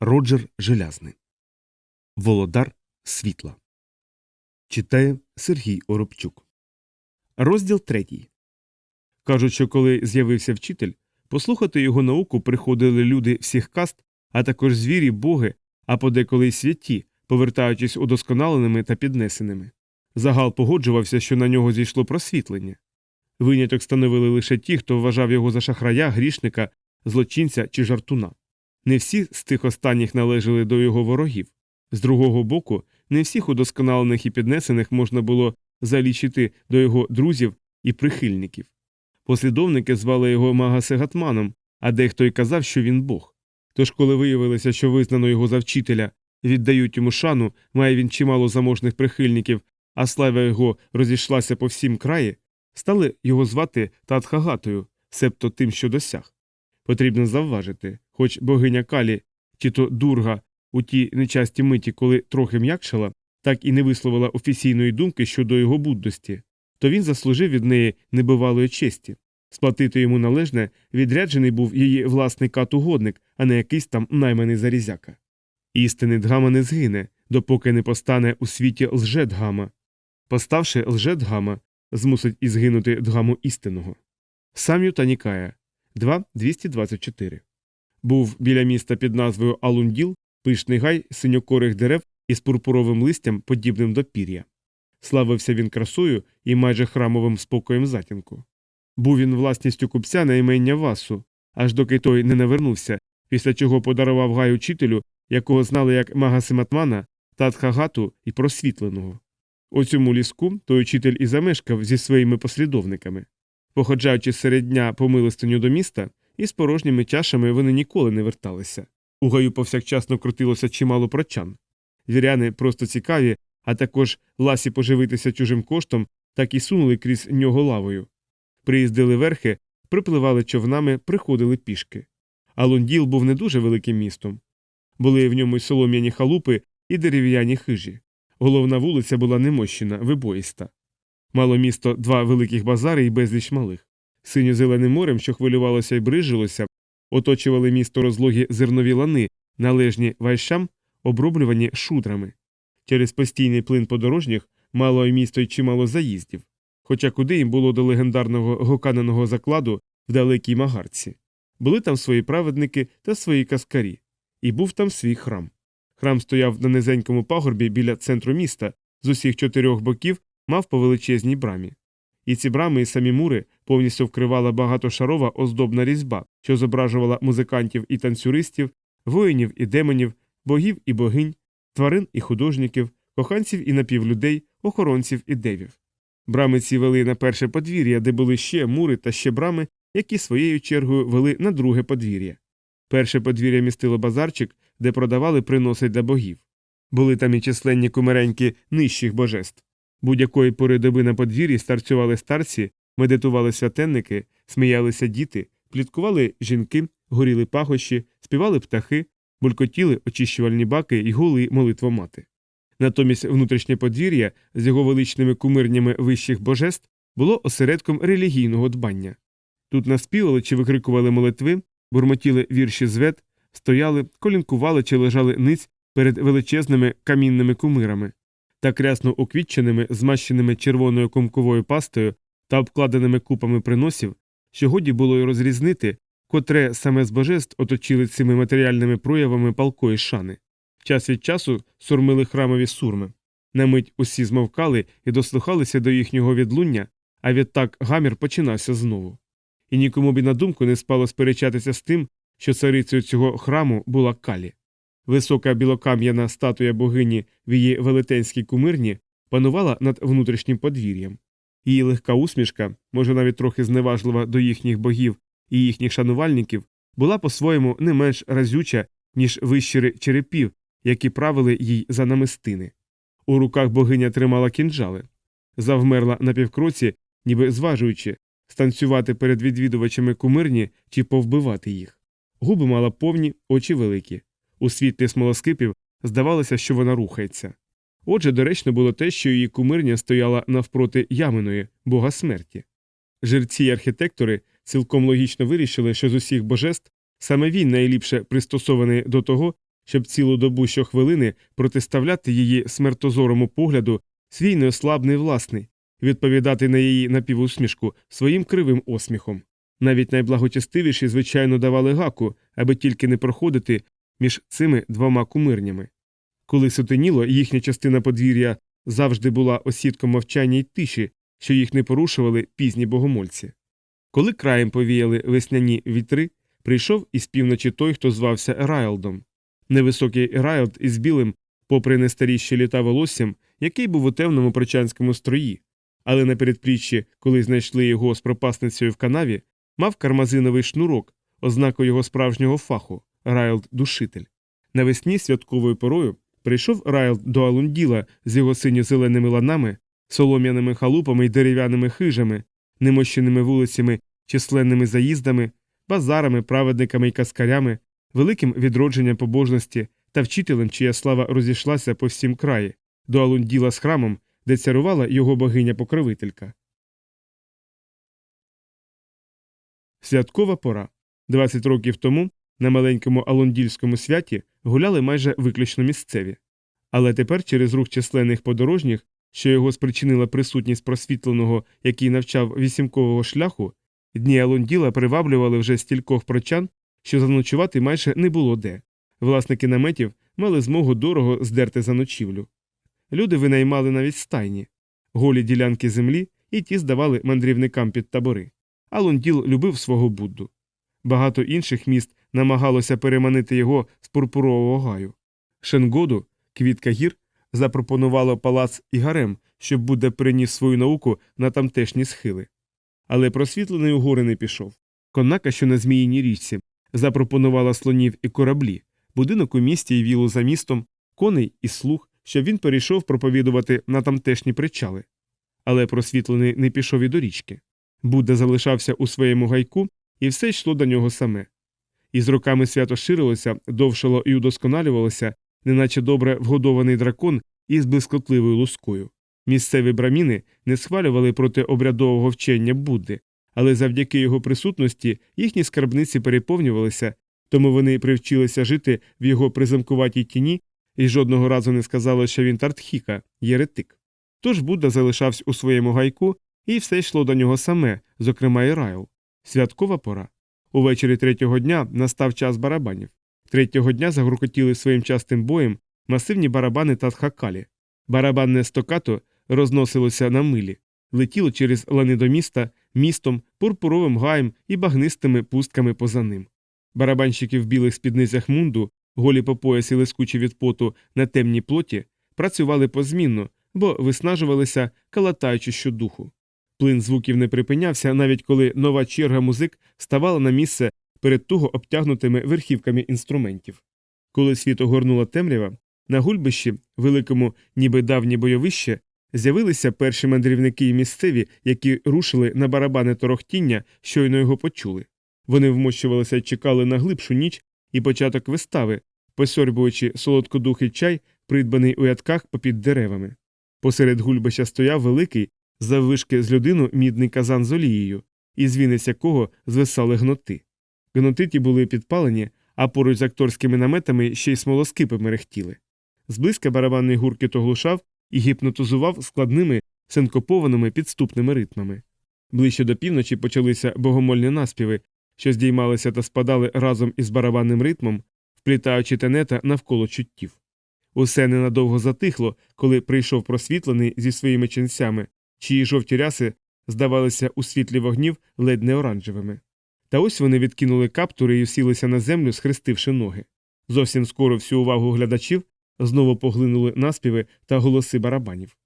Роджер Желязний. Володар світла. Читає Сергій Оробчук. Розділ третій. Кажуть, що коли з'явився вчитель, послухати його науку приходили люди всіх каст, а також звірі, боги, а подеколи й святі, повертаючись удосконаленими та піднесеними. Загал погоджувався, що на нього зійшло просвітлення. Виняток становили лише ті, хто вважав його за шахрая, грішника, злочинця чи жартуна. Не всі з тих останніх належали до його ворогів. З другого боку, не всіх удосконалених і піднесених можна було залічити до його друзів і прихильників. Послідовники звали його Магасегатманом, а дехто й казав, що він Бог. Тож, коли виявилося, що визнано його за вчителя, віддають йому шану, має він чимало заможних прихильників, а слава його розійшлася по всім краї, стали його звати Татхагатою, себто тим, що досяг. Потрібно завважити, хоч богиня Калі, чи то дурга у ті нечасті миті, коли трохи м'якшала, так і не висловила офіційної думки щодо його будності, то він заслужив від неї небивалої честі. Сплатити йому належне відряджений був її власний кат-угодник, а не якийсь там найманий зарізяка. Істинний Дгама не згине, допоки не постане у світі лже-Дгама. Поставши лже-Дгама, змусить і згинути Дгаму істинного. Сам'ю та Нікая 2.224 Був біля міста під назвою Алунділ пишний гай синьокорих дерев із пурпуровим листям, подібним до пір'я. Славився він красою і майже храмовим спокоєм затінку. Був він власністю купця на імення Васу, аж доки той не навернувся, після чого подарував гай учителю, якого знали як Магасиматмана, Татхагату і просвітленого. У цьому ліску той учитель і замешкав зі своїми послідовниками. Походжаючи серед дня по милостиню до міста, із порожніми чашами вони ніколи не верталися. У гаю повсякчасно крутилося чимало прочан. Віряни просто цікаві, а також ласі поживитися чужим коштом, так і сунули крізь нього лавою. Приїздили верхи, припливали човнами, приходили пішки. А Лонділ був не дуже великим містом. Були в ньому й солом'яні халупи і дерев'яні хижі. Головна вулиця була немощена, вибоїста. Мало місто два великих базари і безліч малих. Синьо-зеленим морем, що хвилювалося і брижилося, оточували місто розлогі зернові лани, належні вайшам, оброблювані шудрами. Через постійний плин подорожніх мало й місто й чимало заїздів, хоча куди їм було до легендарного гоканеного закладу в далекій магарці. Були там свої праведники та свої каскарі, і був там свій храм. Храм стояв на низенькому пагорбі біля центру міста, з усіх чотирьох боків мав по величезній брамі. І ці брами і самі мури повністю вкривала багатошарова оздобна різьба, що зображувала музикантів і танцюристів, воїнів і демонів, богів і богинь, тварин і художників, коханців і напівлюдей, охоронців і девів. Брами ці вели на перше подвір'я, де були ще мури та ще брами, які своєю чергою вели на друге подвір'я. Перше подвір'я містило базарчик, де продавали приноси для богів. Були там і численні кумиреньки нижчих божеств. Будь-якої пори доби на подвір'ї старцювали старці, медитували святенники, сміялися діти, пліткували жінки, горіли пахощі, співали птахи, булькотіли очищувальні баки й гули молитвомати. Натомість внутрішнє подвір'я з його величними кумирнями вищих божеств було осередком релігійного дбання. Тут наспівали чи викрикували молитви, бурмотіли вірші звет, стояли, колінкували чи лежали ниць перед величезними камінними кумирами та крясно уквітченими, змащеними червоною кумковою пастою та обкладеними купами приносів, що годі було й розрізнити, котре саме з божеств оточили цими матеріальними проявами палкої шани. Час від часу сурмили храмові сурми. На мить усі змовкали і дослухалися до їхнього відлуння, а відтак гамір починався знову. І нікому б і на думку не спало сперечатися з тим, що царицею цього храму була калі. Висока білокам'яна статуя богині в її велетенській кумирні панувала над внутрішнім подвір'ям. Її легка усмішка, може навіть трохи зневажлива до їхніх богів і їхніх шанувальників, була по-своєму не менш разюча, ніж вищири черепів, які правили їй за намистини. У руках богиня тримала кінжали, завмерла на півкроці, ніби зважуючи, станцювати перед відвідувачами кумирні чи повбивати їх. Губи мала повні, очі великі. У світлі смолоскипів здавалося, що вона рухається. Отже, доречно було те, що її кумирня стояла навпроти яминої, бога смерті. Жерці й архітектори цілком логічно вирішили, що з усіх божеств саме він найліпше пристосований до того, щоб цілу добу щохвилини протиставляти її смертозорому погляду свій неослабний власний, відповідати на її напівусмішку своїм кривим осміхом. Навіть найблагочестивіші, звичайно, давали гаку, аби тільки не проходити між цими двома кумирнями. Коли сутеніло, їхня частина подвір'я завжди була осідком мовчання й тиші, що їх не порушували пізні богомольці. Коли краєм повіяли весняні вітри, прийшов із півночі той, хто звався Райлдом. Невисокий Райлд із білим, попри нестаріші літа волоссям, який був у темному прочанському строї, але на передпліччі, коли знайшли його з пропасницею в канаві, мав кармазиновий шнурок, ознаку його справжнього фаху Райлд душитель. Навесні святковою порою прийшов Райлд до Алунділа з його синьо-зеленими ланами, солом'яними халупами й дерев'яними хижами, немощеними вулицями, численними заїздами, базарами, праведниками й каскарями, великим відродженням побожності та вчителем, чия слава розійшлася по всім краї, до Алунділа з храмом, де царувала його богиня-покровителька. Святкова пора. 20 років тому на маленькому алондільському святі гуляли майже виключно місцеві. Але тепер через рух численних подорожніх, що його спричинила присутність просвітленого, який навчав вісімкового шляху, дні Алонділа приваблювали вже стількох прочан, що заночувати майже не було де. Власники наметів мали змогу дорого здерти за ночівлю. Люди винаймали навіть стайні, голі ділянки землі, і ті здавали мандрівникам під табори. Алонділ любив свого Будду. Багато інших міст намагалося переманити його з пурпурового гаю. Шенгоду, квітка гір, запропонувало палац і гарем, щоб Будда приніс свою науку на тамтешні схили. Але просвітлений у гори не пішов. Конака, що на Зміїній річці, запропонувала слонів і кораблі, будинок у місті і вілу за містом, коней і слух, щоб він перейшов проповідувати на тамтешні причали. Але просвітлений не пішов і до річки. Будда залишався у своєму гайку, і все йшло до нього саме. І з роками свято ширилося, довшало і удосконалювалося, неначе добре вгодований дракон із блискотливою лускою. Місцеві браміни не схвалювали проти обрядового вчення Будди, але завдяки його присутності їхні скарбниці переповнювалися, тому вони привчилися жити в його приземкуватій тіні і жодного разу не сказали, що він тартхіка, єретик. Тож Будда залишався у своєму гайку, і все йшло до нього саме, зокрема і райл. Святкова пора. Увечері третього дня настав час барабанів. Третього дня загуркотіли своїм частим боєм масивні барабани та тхакалі. Барабанне стокато розносилося на милі, летіло через лани до міста, містом, пурпуровим гаєм і багнистими пустками поза ним. Барабанщики в білих спідницях мунду, голі по пояс і лискучі від поту на темній плоті, працювали позмінно, бо виснажувалися, калатаючи щодуху. Плин звуків не припинявся, навіть коли нова черга музик ставала на місце перед туго обтягнутими верхівками інструментів. Коли світ огорнула темрява, на гульбищі, великому, ніби давнє бойовище, з'явилися перші мандрівники і місцеві, які рушили на барабани торохтіння, щойно його почули. Вони вмощувалися й чекали на глибшу ніч і початок вистави, посьорбуючи солодкодухий чай, придбаний у ядках попід деревами. Посеред гульбища стояв великий, заввишки з людину мідний казан з олією, із вінець якого звисали гноти. Гноти ті були підпалені, а поруч з акторськими наметами ще й смолоскипи мерехтіли. Зблизька барабанний гуркіт оглушав і гіпнотизував складними, синкопованими підступними ритмами. Ближче до півночі почалися богомольні наспіви, що здіймалися та спадали разом із барабанним ритмом, вплітаючи тенета навколо чуттів. Усе ненадовго затихло, коли прийшов просвітлений зі своїми ченцями, чиї жовті ряси здавалися у світлі вогнів ледь не оранжевими. Та ось вони відкинули каптури і всілися на землю, схрестивши ноги. Зовсім скоро всю увагу глядачів знову поглинули наспіви та голоси барабанів.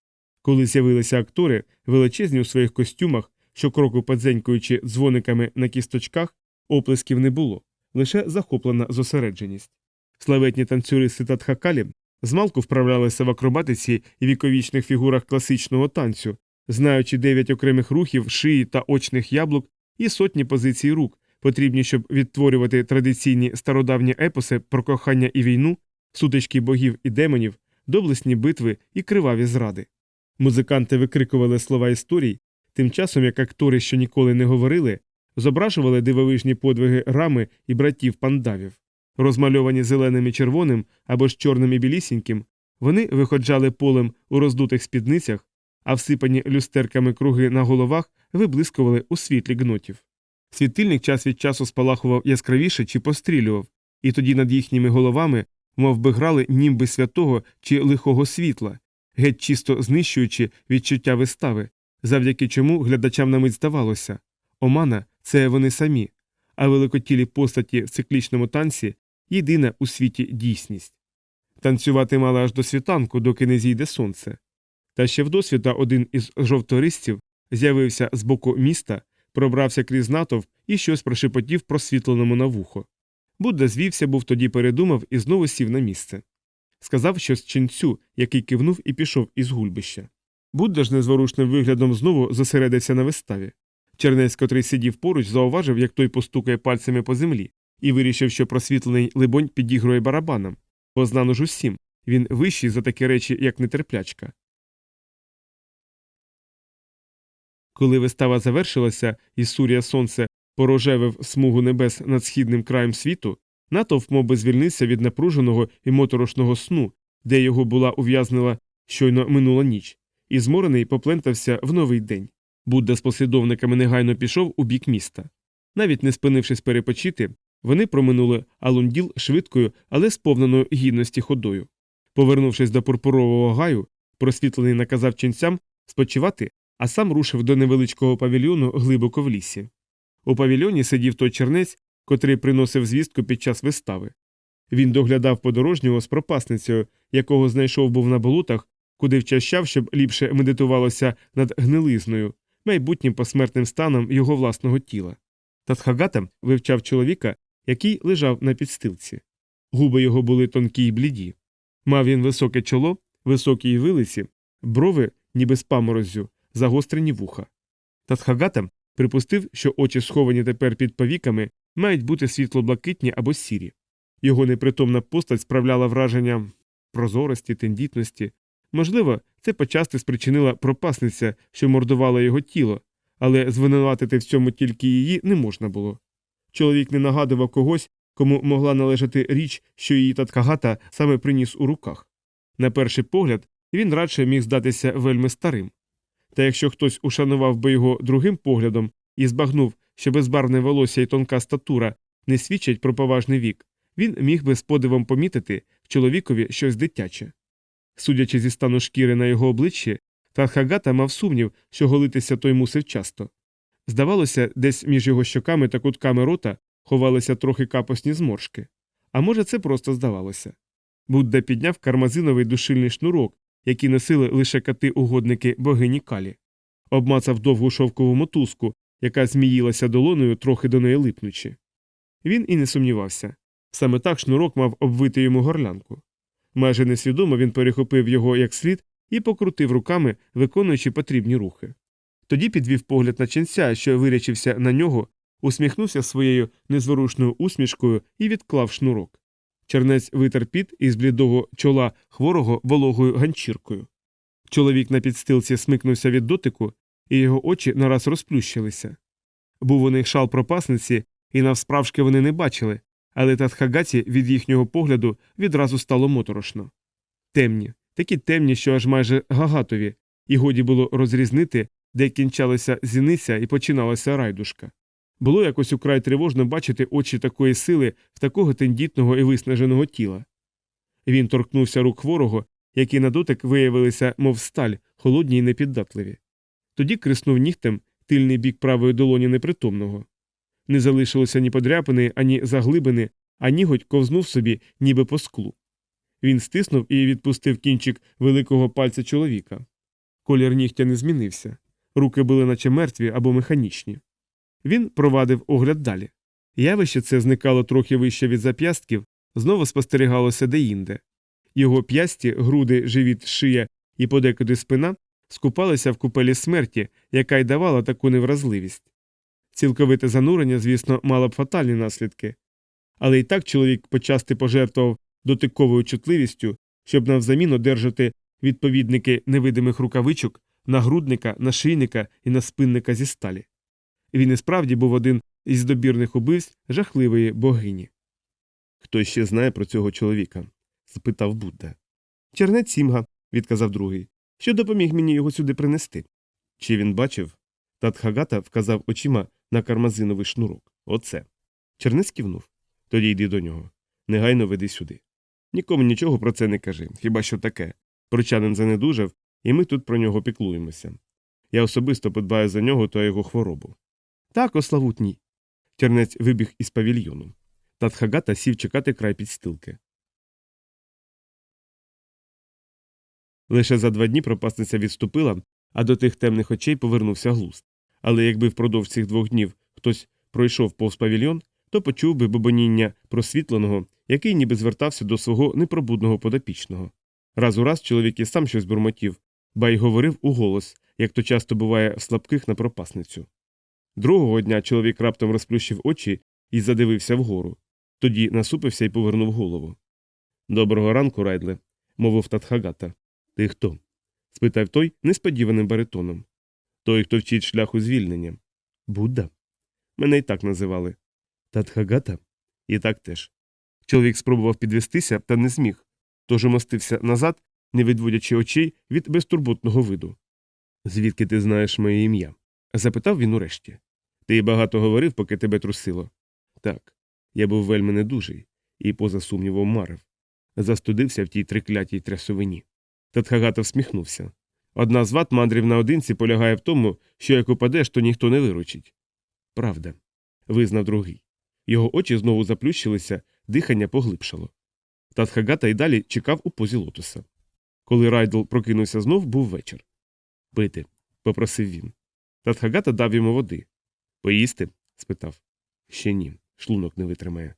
Коли з'явилися актори, величезні у своїх костюмах, щокроку подзенькуючи дзвониками на кісточках, оплесків не було, лише захоплена зосередженість. Славетні танцюристи та тхакалі змалку вправлялися в акробатиці і віковічних фігурах класичного танцю, знаючи дев'ять окремих рухів, шиї та очних яблук і сотні позицій рук, потрібні, щоб відтворювати традиційні стародавні епоси про кохання і війну, сутички богів і демонів, доблесні битви і криваві зради. Музиканти викрикували слова історій, тим часом як актори, що ніколи не говорили, зображували дивовижні подвиги рами і братів пандавів. Розмальовані зеленим і червоним або ж чорним і білісіньким, вони виходжали полем у роздутих спідницях, а всипані люстерками круги на головах виблискували у світлі гнотів. Світильник час від часу спалахував яскравіше чи пострілював, і тоді над їхніми головами мов би грали німби святого чи лихого світла, геть чисто знищуючи відчуття вистави, завдяки чому глядачам на мить здавалося омана це вони самі, а великотілі постаті в циклічному танці єдина у світі дійсність. Танцювати мали аж до світанку, доки не зійде сонце. Та ще вдосвіта один із жовтористів з'явився з боку міста, пробрався крізь натовп і щось прошепотів просвітленому на вухо. Будда звівся, був тоді передумав і знову сів на місце. Сказав щось ченцю, який кивнув і пішов із гульбища. Будда ж незворушним виглядом знову зосередився на виставі. Чернець, котрий сидів поруч, зауважив, як той постукає пальцями по землі, і вирішив, що просвітлений либонь підігрує барабаном, бо знано ж усім він вищий за такі речі, як нетерплячка. Коли вистава завершилася і Сурія Сонце порожевив смугу небес над східним краєм світу, натовп мовби звільнився від напруженого і моторошного сну, де його була ув'язнила щойно минула ніч, і зморений поплентався в новий день. Будда з послідовниками негайно пішов у бік міста. Навіть не спинившись перепочити, вони проминули Алунділ швидкою, але сповненою гідності ходою. Повернувшись до пурпурового гаю, просвітлений наказав ченцям спочивати, а сам рушив до невеличкого павільйону глибоко в лісі. У павільйоні сидів той чернець, котрий приносив звістку під час вистави. Він доглядав подорожнього з пропасницею, якого знайшов був на болотах, куди вчащав, щоб ліпше медитувалося над гнилизною, майбутнім посмертним станом його власного тіла. Татхагата вивчав чоловіка, який лежав на підстилці. Губи його були тонкі й бліді. Мав він високе чоло, високі й вилиці, брови, ніби з памороззю, загострені вуха. Татхагата припустив, що очі, сховані тепер під повіками, мають бути світло-блакитні або сірі. Його непритомна постать справляла враження прозорості, тендітності. Можливо, це почасти спричинила пропасниця, що мордувала його тіло, але звинуватити в цьому тільки її не можна було. Чоловік не нагадував когось, кому могла належати річ, що її таткагата саме приніс у руках. На перший погляд, він радше міг здатися вельми старим. Та якщо хтось ушанував би його другим поглядом і збагнув, що безбарвне волосся і тонка статура не свідчать про поважний вік, він міг би з подивом помітити в чоловікові щось дитяче. Судячи зі стану шкіри на його обличчі, Тархагата мав сумнів, що голитися той мусив часто. Здавалося, десь між його щоками та кутками рота ховалися трохи капосні зморшки. А може, це просто здавалося. Будда підняв кармазиновий душильний шнурок, який носили лише кати угодники богині Калі, обмацав довгу шовкову мотузку, яка зміїлася долоною, трохи до неї липнучи. Він і не сумнівався. Саме так шнурок мав обвити йому горлянку. Майже несвідомо він перехопив його як слід і покрутив руками, виконуючи потрібні рухи. Тоді підвів погляд на ченця, що вирячився на нього, усміхнувся своєю незворушною усмішкою і відклав шнурок. Чернець витер піт із блідого чола хворого вологою ганчіркою. Чоловік на підстилці смикнувся від дотику, і його очі нараз розплющилися. Був у них шал пропасниці, і навсправжки вони не бачили, але Татхагаті від їхнього погляду відразу стало моторошно. Темні, такі темні, що аж майже гагатові, і годі було розрізнити, де кінчалася зіниця і починалася райдушка. Було якось украй тривожно бачити очі такої сили в такого тендітного і виснаженого тіла. Він торкнувся рук хворого, які на дотик виявилися, мов сталь, холодні й непіддатливі. Тоді криснув нігтем тильний бік правої долоні непритомного. Не залишилося ні подряпини, ані заглибини, а ніготь ковзнув собі, ніби по склу. Він стиснув і відпустив кінчик великого пальця чоловіка. Колір нігтя не змінився. Руки були наче мертві або механічні. Він провадив огляд далі. Явище це зникало трохи вище від зап'ястків, знову спостерігалося деінде. Його п'ясті, груди, живіт, шия і подекуди спина скупалися в купелі смерті, яка й давала таку невразливість. Цілковите занурення, звісно, мало б фатальні наслідки. Але й так чоловік почасти пожертвував дотиковою чутливістю, щоб навзамін одержати відповідники невидимих рукавичок, нагрудника, нашийника і наспинника зі сталі. Він і справді був один із добірних убивць жахливої богині. Хто ще знає про цього чоловіка? спитав Будда. Чернець Сімга, відказав другий, що допоміг мені його сюди принести. Чи він бачив? Татхагата вказав очима на кармазиновий шнурок. Оце. Чернець кивнув. Тоді йди до нього. Негайно веди сюди. Нікому нічого про це не кажи, хіба що таке. Прочанин занедужав, і ми тут про нього піклуємося. Я особисто подбаю за нього та його хворобу. Так, ославутній. Чернець вибіг із павільйону. Татхагата сів чекати край підстилки. Лише за два дні пропасниця відступила, а до тих темних очей повернувся глузд. Але якби впродовж цих двох днів хтось пройшов повз павільйон, то почув би бобоніння просвітленого, який ніби звертався до свого непробудного подопічного. Раз у раз чоловік і сам щось бурмотів, ба й говорив у голос, як то часто буває в слабких на пропасницю. Другого дня чоловік раптом розплющив очі і задивився вгору. Тоді насупився і повернув голову. Доброго ранку, Райдле, мовив Татхагата. Ти хто? спитав той несподіваним баритоном. Той, хто вчить шляху звільнення. Будда. Мене і так називали. Татхагата? І так теж. Чоловік спробував підвестися, та не зміг, тож умостився назад, не відводячи очей від безтурботного виду. Звідки ти знаєш моє ім'я? Запитав він урешті. Ти багато говорив, поки тебе трусило. Так, я був вельми недужий і, поза сумнівом, марив. Застудився в тій триклятій трясовині. Татхагата всміхнувся. Одна з ват мандрів наодинці полягає в тому, що як упадеш, то ніхто не виручить. Правда, визнав другий. Його очі знову заплющилися, дихання поглибшало. Татхагата й далі чекав у позі лотоса. Коли Райдл прокинувся знов, був вечір. Пити, попросив він. Татхагата дав йому води. Поїсти? спитав. Ще ні, шлунок не витримає.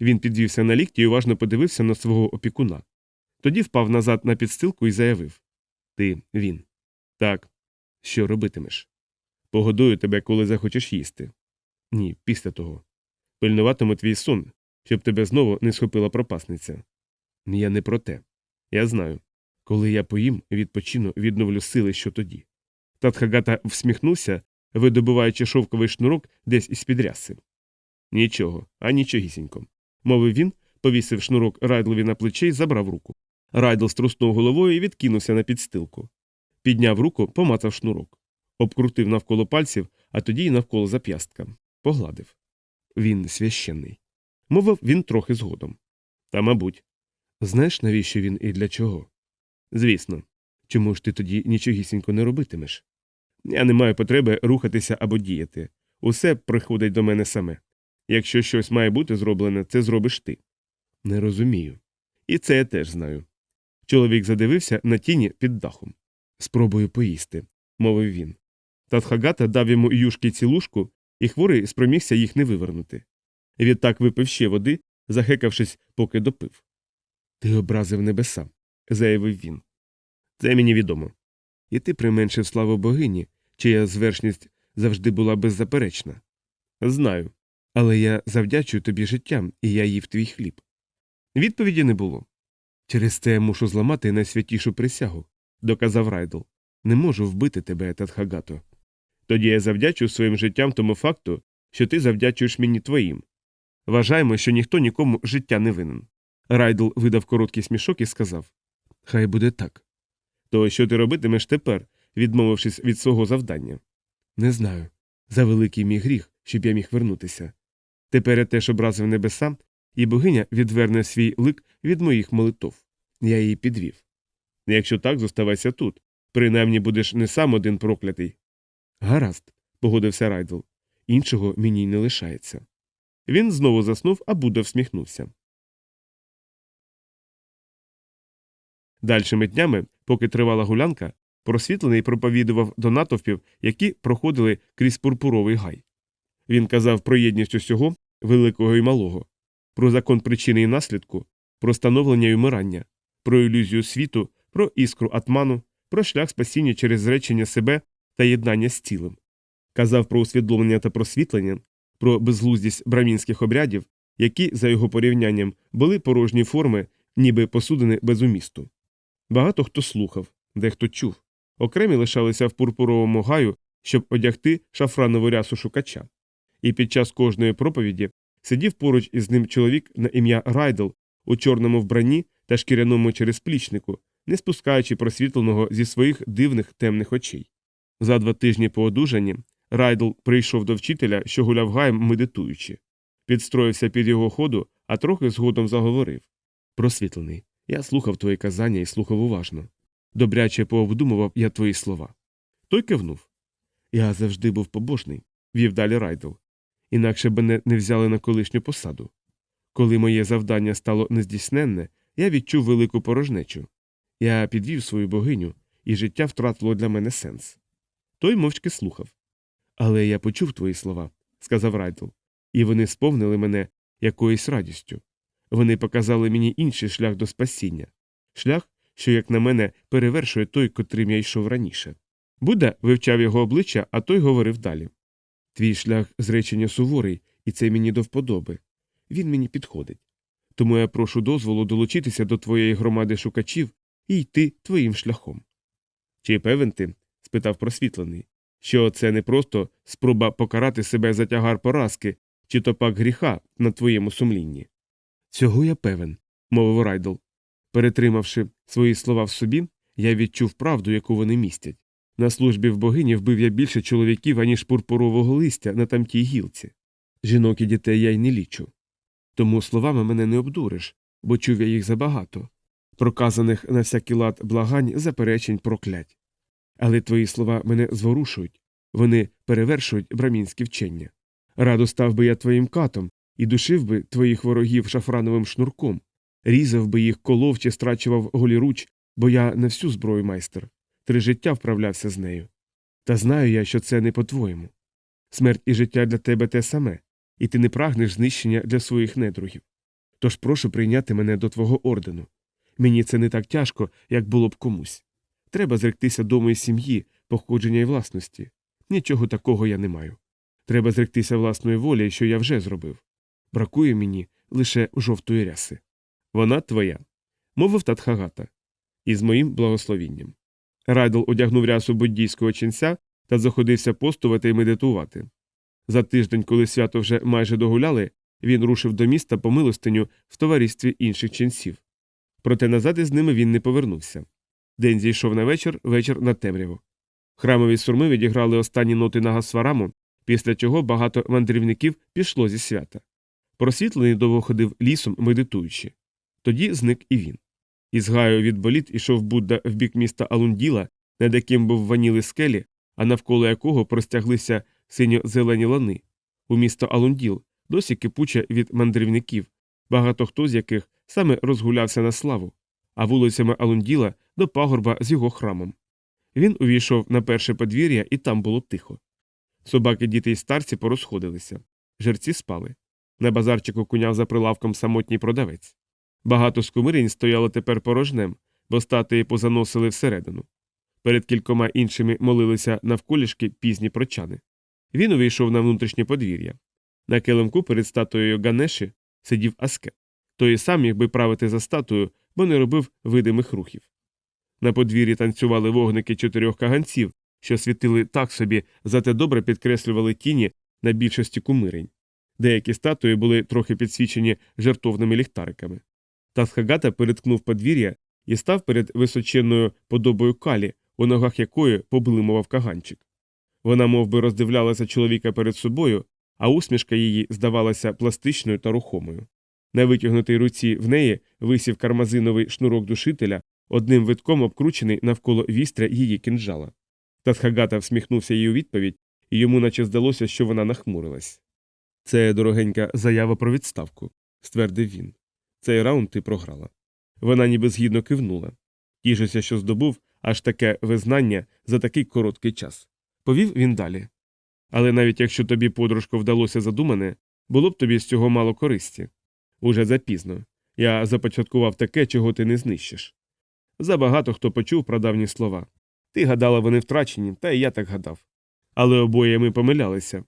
Він підвівся на лікті і уважно подивився на свого опікуна. Тоді впав назад на підстилку і заявив Ти він. Так. Що робитимеш? Погодую тебе, коли захочеш їсти. Ні, після того. Пильнуватиму твій сон, щоб тебе знову не схопила пропасниця. Я не про те. Я знаю. Коли я поїм, відпочину, відновлю сили, що тоді. Татхагата всміхнувся, видобуваючи шовковий шнурок десь із під ряси. Нічого, а нічогісінько. Мовив він, повісив шнурок Райдлові на плече і забрав руку. Райдл струснув головою і відкинувся на підстилку. Підняв руку, помацав шнурок. Обкрутив навколо пальців, а тоді й навколо зап'ястка. Погладив. Він священний. Мовив він трохи згодом. Та, мабуть. Знаєш, навіщо він і для чого? Звісно. Чому ж ти тоді нічогісінько не робитимеш? Я не маю потреби рухатися або діяти. Усе приходить до мене саме. Якщо щось має бути зроблене, це зробиш ти. Не розумію. І це я теж знаю. Чоловік задивився на тіні під дахом. Спробую поїсти, мовив він. Татхагата дав йому юшки цілушку, і хворий спромігся їх не вивернути. Відтак випив ще води, захекавшись, поки допив. Ти образив небеса, заявив він. Це мені відомо. І ти применшив славу богині, чия звершність завжди була беззаперечна. Знаю. Але я завдячую тобі життям, і я їв твій хліб. Відповіді не було. Через це я мушу зламати найсвятішу присягу, доказав Райдл. Не можу вбити тебе, Татхагато. Тоді я завдячую своїм життям тому факту, що ти завдячуєш мені твоїм. Вважаємо, що ніхто нікому життя не винен. Райдл видав короткий смішок і сказав Хай буде так. То що ти робитимеш тепер, відмовившись від свого завдання? Не знаю. За великий мій гріх, щоб я міг вернутися. Тепер я теж образив небеса, і богиня відверне свій лик від моїх молитов. Я її підвів. Якщо так, зоставайся тут. Принаймні будеш не сам один проклятий. Гаразд, погодився Райдл. Іншого мені й не лишається. Він знову заснув, а Будда всміхнувся. Дальшими днями, поки тривала гулянка, просвітлений проповідував до натовпів, які проходили крізь пурпуровий гай. Він казав про єдність усього, великого і малого, про закон причини і наслідку, про становлення і вмирання, про ілюзію світу, про іскру атману, про шлях спасіння через зречення себе та єднання з цілим. Казав про усвідомлення та просвітлення, про безглуздість брамінських обрядів, які, за його порівнянням, були порожні форми, ніби посудини без умісту. Багато хто слухав, дехто чув. Окремі лишалися в пурпуровому гаю, щоб одягти шафранову рясу шукача. І під час кожної проповіді Сидів поруч із ним чоловік на ім'я Райдл у чорному вбранні та шкіряному черезплічнику, не спускаючи просвітленого зі своїх дивних темних очей. За два тижні по одужанні Райдл прийшов до вчителя, що гуляв гаєм, медитуючи, підстроївся під його ходу, а трохи згодом заговорив. Просвітлений, я слухав твої казання і слухав уважно. Добряче пообдумував я твої слова. Той кивнув. Я завжди був побожний, вів далі Райдл. Інакше б мене не взяли на колишню посаду. Коли моє завдання стало нездійсненне, я відчув велику порожнечу. Я підвів свою богиню, і життя втратило для мене сенс. Той мовчки слухав. Але я почув твої слова, сказав Райдл, і вони сповнили мене якоюсь радістю. Вони показали мені інший шлях до спасіння, шлях, що, як на мене, перевершує той, котрим я йшов раніше. Будда вивчав його обличчя, а той говорив далі. Твій шлях зречення суворий, і це мені до вподоби. Він мені підходить. Тому я прошу дозволу долучитися до твоєї громади шукачів і йти твоїм шляхом. Чи певен ти? спитав просвітлений, що це не просто спроба покарати себе за тягар поразки, чи то пак гріха на твоєму сумлінні. Цього я певен, мовив Райдл. Перетримавши свої слова в собі, я відчув правду, яку вони містять. На службі в богині вбив я більше чоловіків, аніж пурпурового листя на тамтій гілці. Жінок і дітей я й не лічу. Тому словами мене не обдуриш, бо чув я їх забагато, проказаних на всякий лад благань, заперечень, проклять. Але твої слова мене зворушують, вони перевершують брамінські вчення. Радо став би я твоїм катом і душив би твоїх ворогів шафрановим шнурком, різав би їх, колов чи страчував голіруч, бо я не всю зброю майстер, три життя вправлявся з нею. Та знаю я, що це не по-твоєму. Смерть і життя для тебе те саме, і ти не прагнеш знищення для своїх недругів. Тож прошу прийняти мене до твого ордену. Мені це не так тяжко, як було б комусь. Треба зректися дому і сім'ї, походження і власності. Нічого такого я не маю. Треба зректися власної волі, що я вже зробив. Бракує мені лише жовтої ряси. Вона твоя, мовив Татхагата, із моїм благословінням. Райдл одягнув рясу буддійського ченця та заходився постувати і медитувати. За тиждень, коли свято вже майже догуляли, він рушив до міста по милостиню в товаристві інших ченців. Проте назад із ними він не повернувся. День зійшов на вечір, вечір на темряву. Храмові сурми відіграли останні ноти на гасвараму, після чого багато мандрівників пішло зі свята. Просвітлений довго ходив лісом, медитуючи. Тоді зник і він. Із гаю від боліт ішов Будда в бік міста Алунділа, над яким був ваніли скелі, а навколо якого простяглися синьо-зелені лани. У місто Алунділ досі кипуче від мандрівників, багато хто з яких саме розгулявся на славу, а вулицями Алунділа до пагорба з його храмом. Він увійшов на перше подвір'я, і там було тихо. Собаки, діти й старці порозходилися. Жерці спали. На базарчику куняв за прилавком самотній продавець. Багато скумирінь стояло тепер порожнем, бо статуї позаносили всередину. Перед кількома іншими молилися навколішки пізні прочани. Він увійшов на внутрішнє подвір'я. На килимку перед статуєю Ганеші сидів аскет. Той сам міг би правити за статую, бо не робив видимих рухів. На подвір'ї танцювали вогники чотирьох каганців, що світили так собі, зате добре підкреслювали тіні на більшості кумирень. Деякі статуї були трохи підсвічені жертовними ліхтариками. Тасхагата переткнув подвір'я і став перед височенною подобою калі, у ногах якої поблимував каганчик. Вона мов би, роздивлялася чоловіка перед собою, а усмішка її здавалася пластичною та рухомою. На витягнутій руці в неї висів кармазиновий шнурок душителя, одним витком обкручений навколо вістря її кинджала. Тасхагата всміхнувся їй у відповідь, і йому наче здалося, що вона нахмурилась. Це дорогенька заява про відставку, ствердив він. Цей раунд ти програла. Вона ніби згідно кивнула. Тішуся, що здобув аж таке визнання за такий короткий час. Повів він далі. Але навіть якщо тобі, подружко, вдалося задумане, було б тобі з цього мало користі. Уже запізно. Я започаткував таке, чого ти не знищиш. Забагато хто почув прадавні слова. Ти гадала, вони втрачені, та й я так гадав. Але обоє ми помилялися.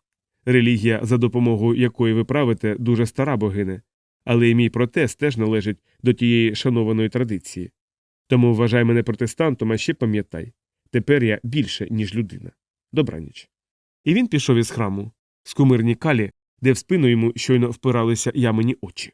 Релігія, за допомогою якої ви правите, дуже стара богине, але і мій протест теж належить до тієї шанованої традиції. Тому вважай мене протестантом, а ще пам'ятай тепер я більше, ніж людина. Добраніч. І він пішов із храму. з кумирні калі де в спину йому щойно впиралися ямені очі.